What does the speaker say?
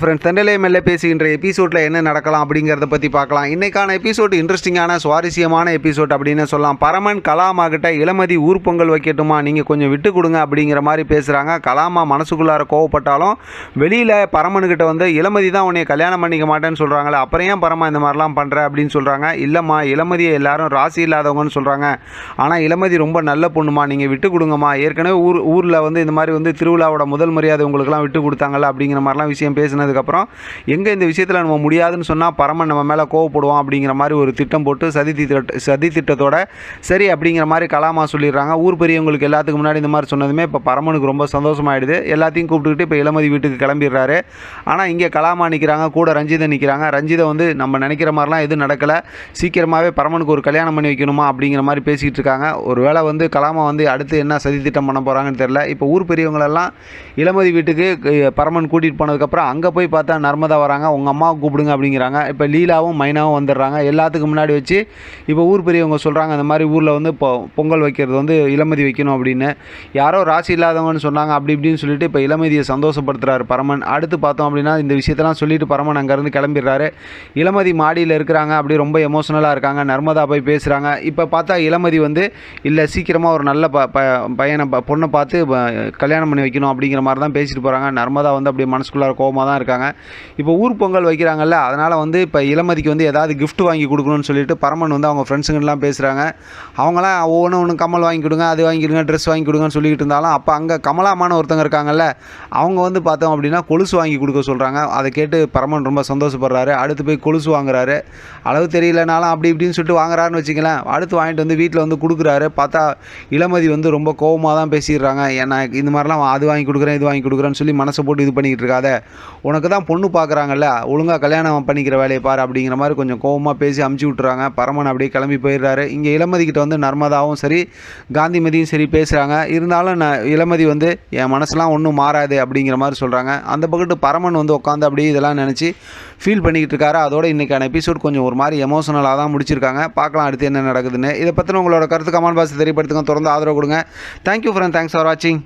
Friends Thandalai மெல்ல பேசுகின்ற எபிசோடில் என்ன நடக்கலாம் அப்படிங்கிறத பற்றி பார்க்கலாம். இன்றைக்கான எபிசோடு இன்ட்ரெஸ்டிங்கான சுவாரஸ்யமான எபிசோட் அப்படின்னு சொல்லலாம். பரமன் கலாமா கிட்ட இளமதி ஊர் பொங்கல் வைக்கட்டுமா? நீங்கள் கொஞ்சம் விட்டு கொடுங்க அப்படிங்கிற மாதிரி பேசுகிறாங்க கலாமா மனசுக்குள்ளார கோவப்பட்டாலும் வெளியில் பரமனுக்கிட்ட வந்து இளமதி தான் உன்னை கல்யாணம் பண்ணிக்க மாட்டேன்னு சொல்கிறாங்களே அப்புறம் ஏன் பரமா இந்த மாதிரிலாம் பண்ணுற அப்படின்னு சொல்கிறாங்க இல்லைம்மா இளமதியை எல்லாரும் ராசி இல்லாதவங்கன்னு சொல்கிறாங்க ஆனால் இளமதி ரொம்ப நல்ல பொண்ணுமா? நீங்கள் விட்டு கொடுங்கம்மா. ஏற்கனவே ஊர் ஊரில் வந்து இந்த மாதிரி வந்து திருவிழாவோட முதல் மரியாதை உங்களுக்குலாம் விட்டு கொடுத்தாங்கல்ல அப்படிங்கிற மாதிரிலாம் விஷயம் பேசினதுக்கப்புறம் எங்கே இந்த விஷயத்தில் நம்ம முடியாதுன்னு சொன்னால் பரமன் நம்ம மேலே கோவப்படுவோம் அப்படிங்கிற மாதிரி ஒரு திட்டம் போட்டு சதி திட்ட சதி திட்டத்தோட சரி அப்படிங்கிற மாதிரி கலாமா சொல்லிடுறாங்க. ஊர் பெரியவங்களுக்கு எல்லாத்துக்கு முன்னாடி இந்த மாதிரி சொன்னதுமே இப்போ பரமனுக்கு ரொம்ப சந்தோஷமாயிடுது. எல்லாத்தையும் கூப்பிட்டுக்கிட்டு இப்போ இளமதி வீட்டுக்கு கிளம்பிடுறாரு. ஆனால் இங்கே கலாமா நிற்கிறாங்க கூட ரஞ்சிதை நிற்கிறாங்க ரஞ்சிதை வந்து நம்ம நினைக்கிற மாதிரிலாம் எதுவும் நடக்கலை. சீக்கிரமாகவே பரமனுக்கு ஒரு கல்யாணம் பண்ணி வைக்கணுமா அப்படிங்கிற மாதிரி பேசிக்கிட்டு இருக்காங்க. ஒரு வேளை வந்து கலாமா வந்து அடுத்து என்ன சதி திட்டம் பண்ண போகிறாங்கன்னு தெரில இப்போ ஊர் பெரியவங்களெல்லாம் இளமதி வீட்டுக்கு பரமன் கூட்டிகிட்டு போனதுக்கப்புறம் அங்கே போய் பார்த்தா நர்மதா வராங்க உங்கள் அம்மாவை கூப்பிடுங்க அப்படிங்கிறாங்க. இப்போ லீலாவும் மைனாவும் வந்துடுறாங்க. எல்லாத்துக்கும் முன்னாடி வச்சு இப்போ ஊர் பெரியவங்க சொல்கிறாங்க அந்த மாதிரி ஊரில் வந்து இப்போ பொங்கல் வைக்கிறது வந்து இளமதி வைக்கணும் அப்படின்னு. யாரோ ராசி இல்லாதவங்கன்னு சொன்னாங்க அப்படி இப்படின்னு சொல்லிட்டு இப்போ இளமதியை சந்தோஷப்படுத்துறாரு பரமன். அடுத்து பார்த்தோம் அப்படின்னா இந்த விஷயத்தெல்லாம் சொல்லிட்டு பரமன் அங்கேருந்து கிளம்பிடுறாரு. இளமதி மாடியில் இருக்கிறாங்க அப்படி ரொம்ப எமோஷனலாக இருக்காங்க. நர்மதா போய் பேசுகிறாங்க இப்போ பார்த்தா இளமதி வந்து இல்லை சீக்கிரமாக ஒரு நல்ல ப ப பையனை ப- பொண்ணை பார்த்து கல்யாணம் பண்ணி வைக்கணும் அப்படிங்கிற மாதிரி தான் பேசிட்டு போகிறாங்க நர்மதா வந்து அப்படியே மனசுக்குள்ளார கோவமாக தான் இருக்காங்க. இப்போ ஊர் பொங்கல் வைக்கிறாங்கல்ல அதனால் வந்து இப்போ இளமதிக்கு வந்து ஏதாவது கிஃப்ட் வாங்கி கொடுக்கணும்னு சொல்லிட்டு பரமன் வந்து அவங்க ஃப்ரெண்ட்ஸுங்கெல்லாம் பேசுகிறாங்க அவங்களாம் ஒவ்வொன்று ஒன்று கமல் வாங்கி கொடுங்க அது வாங்கி கொடுங்க ட்ரெஸ் வாங்கி கொடுங்கன்னு சொல்லிக்கிட்டு இருந்தாலும் அப்போ அங்கே கமலாமான ஒருத்தங்க இருக்காங்கல்ல அவங்க வந்து பார்த்தோம் அப்படின்னா கொலுசு வாங்கி கொடுக்க சொல்கிறாங்க அதை கேட்டு பரமன் ரொம்ப சந்தோஷப்படுறாரு. அடுத்து போய் கொலுசு வாங்குறாரு. அளவு தெரியலனாலும் அப்படி இப்படின்னு சொல்லிட்டு வாங்குறாருன்னு வச்சுக்கலாம் அடுத்து வாங்கிட்டு வந்து வீட்டில் வந்து கொடுக்குறாரு. பார்த்தா இளமதி வந்து ரொம்ப கோவமாக தான் பேசிடுறாங்க ஏன்னா இந்த மாதிரிலாம் அது வாங்கி கொடுக்குறேன் இது வாங்கி கொடுக்குறேன்னு சொல்லி மனசை போட்டு இது பண்ணிக்கிட்டு இருக்காத. உனக்கு தான் பொண்ணு பார்க்குறாங்கல்ல ஒழுங்காக கல்யாணம் பண்ணிக்கிற வேலையை பாரு அப்படிங்கிற மாதிரி கொஞ்சம் கோவமாக பேசி அமுச்சு விட்டுறாங்க. பரமன் அப்படியே கிளம்பி போயிடுறாரு. இங்கே இளமதிக்கிட்ட வந்து நர்மதாவும் சரி காந்திமதியும் சரி பேசுகிறாங்க இருந்தாலும் நான் இளமதி வந்து என் மனசுலாம் ஒன்றும் மாறாது அப்படிங்கிற மாதிரி சொல்கிறாங்க அந்த பக்கத்து பரமன் வந்து உட்காந்து அப்படியே இதெல்லாம் நினச்சி ஃபீல் பண்ணிக்கிட்டு இருக்காரு. அதோட இன்றைக்கான எபிசோட் கொஞ்சம் ஒரு மாதிரி எமோஷனலாக தான் முடிச்சிருக்காங்க. பார்க்கலாம் அடுத்து என்ன நடக்குதுன்னு. இதை பற்றின உங்களோட கருத்து கமெண்ட் பாக்ஸ் தெரியப்படுத்துங்க. தொடர்ந்து ஆதரவு கொடுங்க. தேங்க்யூ ஃப்ரெண்ட் தேங்க்ஸ் ஃபார் வாட்சிங்